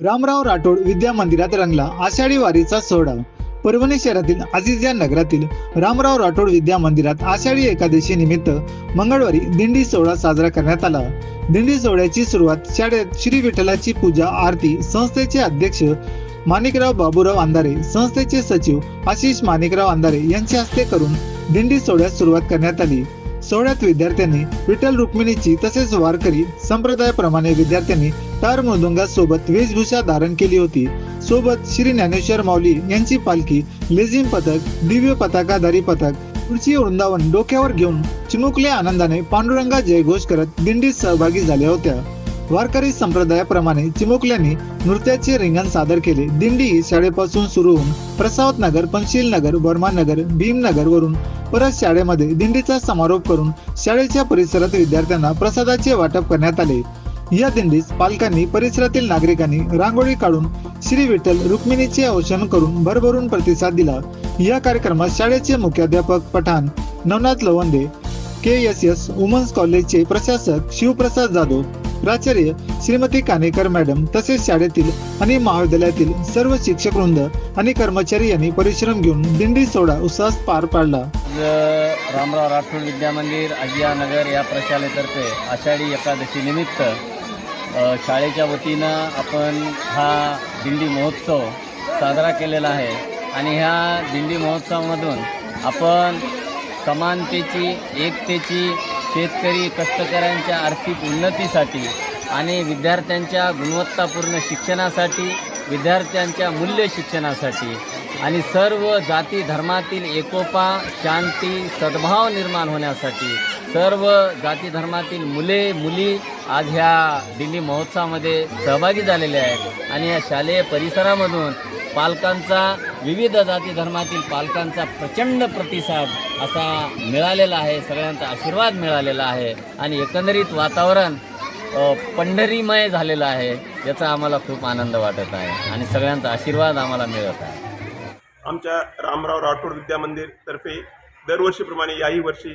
रामराव राठोड विद्या मंदिरात रंगला आषाढी वारीचा सोहळा. परभणी शहरातील आझिज या नगरातील रामराव राठोड विद्या मंदिरात आषाढी एकादशी निमित्त मंगळवारी दिंडी सोहळा साजरा करण्यात आला. दिंडी सोहळ्याची सुरुवात शाळेत श्री विठ्ठलाची पूजा आरती संस्थेचे अध्यक्ष माणिकराव बाबूराव अंधारे संस्थेचे सचिव आशिष माणिकराव अंधारे यांच्या हस्ते करून दिंडी सोहळ्यास सुरुवात करण्यात आली. सोहळ्यात विद्यार्थ्यांनी विठ्ठल रुक्मिणीची तसेच वारकरी संप्रदायाप्रमाणे विद्यार्थ्यांनी टार मृदुंगासोबत वेशभूषा धारण केली होती. सोबत श्री ज्ञानेश्वर माऊली यांची पालखी लेझिम पथक दिव्य पताकाधारी पथक खुर्ची वृंदावन डोक्यावर घेऊन चिमुकल्या आनंदाने पांडुरंगा जयघोष करत दिंडीत सहभागी झाल्या होत्या. वारकरी संप्रदायाप्रमाणे चिमुकल्यांनी नृत्याचे रिंगण सादर केले. दिंडी ही शाळेपासून सुरू होऊन प्रसावत नगर पंचशील नगर बर्मान नगर भीमनगर वरून परत शाळेमध्ये दिंडीचा समारोप करून शाळेच्या परिसरात विद्यार्थ्यांना प्रसादाचे वाटप करण्यात आले. या दिंडीस पालकांनी परिसरातील नागरिकांनी रांगोळी काढून श्री विठ्ठल रुक्मिणीचे औषण करून भरभरून प्रतिसाद दिला. या कार्यक्रमात शाळेचे मुख्याध्यापक Pathan Navnath Lavande K S S women's कॉलेजचे प्रशासक शिवप्रसाद जाधव प्राचार्य श्रीमती कानेकर मॅडम तसेच शाळेतील आणि महाविद्यालयातील सर्व शिक्षक वृंद आणि कर्मचारी यांनी परिश्रम घेऊन दिंडी सोहळा उत्साहात पार पाडला. रामराव राठोड विद्यामंदिर मंदिर नगर या प्रशालेतर्फे आषाढी एकादशी निमित्त शाळेच्या वतीनं आपण हा दिंडी महोत्सव साजरा केलेला आहे. आणि ह्या दिंडी महोत्सवामधून आपण समानतेची एकतेची शेतकरी कष्टकऱ्यांच्या आर्थिक उन्नतीसाठी आणि विद्यार्थ्यांच्या गुणवत्तापूर्ण शिक्षणासाठी विद्यार्थ्यांच्या मूल्य शिक्षणासाठी आणि सर्व जाती धर्मातील एकोपा शांती सद्भाव निर्माण होण्यासाठी सर्व जाती धर्मातील मुले मुली आज ह्या दिंडी महोत्सवामध्ये सहभागी झालेले आहेत. आणि या शालेय परिसरामधून पालकांचा विविध जाती धर्मातील पालकांचा प्रचंड प्रतिसाद असा मिळालेला आहे सगळ्यांचा आशीर्वाद मिळालेला आहे आणि एकंदरीत वातावरण पंढरीमय झालेलं आहे याचा आम्हाला खूप आनंद वाटत आहे आणि सगळ्यांचा आशीर्वाद आम्हाला मिळत आहे. आमच्या रामराव राठोड विद्यामंदिरतर्फे दरवर्षीप्रमाणे याही वर्षी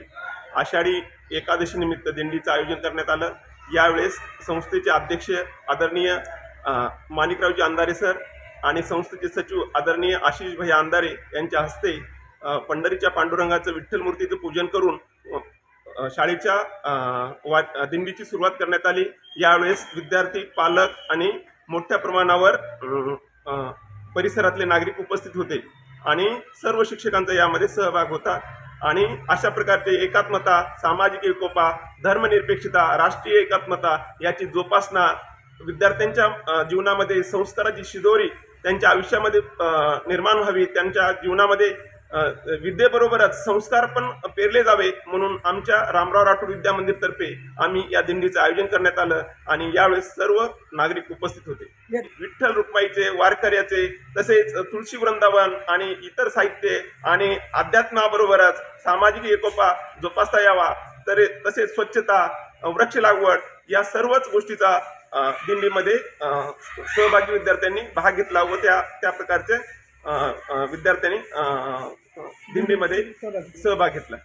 आषाढी एकादशीनिमित्त दिंडीचं आयोजन करण्यात आलं. यावेळेस संस्थेचे अध्यक्ष आदरणीय माणिकरावजी अंधारे सर आणि संस्थेचे सचिव आदरणीय आशिष भैया अंधारे यांच्या हस्ते पंढरीच्या पांडुरंगाचं विठ्ठल मूर्तीचं पूजन करून शाळेच्या वा दिंडीची सुरुवात करण्यात आली. यावेळेस विद्यार्थी पालक आणि मोठ्या प्रमाणावर परिसरातले नागरिक उपस्थित होते आणि सर्व शिक्षकांचा यामध्ये सहभाग होता. आणि अशा प्रकारचे एकात्मता सामाजिक एकोपा धर्मनिरपेक्षता राष्ट्रीय एकात्मता याची जोपासना विद्यार्थ्यांच्या जीवनामध्ये संस्काराची शिदोरी त्यांच्या आयुष्यामध्ये निर्माण व्हावी त्यांच्या जीवनामध्ये विद्येबरोबरच संस्कार पण पेरले जावे म्हणून आमच्या रामराव राठोड विद्या मंदिरतर्फे आम्ही या दिंडीचं आयोजन करण्यात आलं आणि यावेळेस सर्व नागरिक उपस्थित होते. विठ्ठल रुक्माईचे वारकऱ्याचे तसेच तुळशी वृंदावन आणि इतर साहित्य आणि अध्यात्माबरोबरच सामाजिक एकोपा जोपासता यावा तर तसेच स्वच्छता वृक्ष लागवड या सर्वच गोष्टीचा दिंडीमध्ये सहभागी विद्यार्थ्यांनी भाग घेतला व त्या त्या प्रकारचे विद्यार्थ्यांनी दिंडीमध्ये सहभाग घेतला.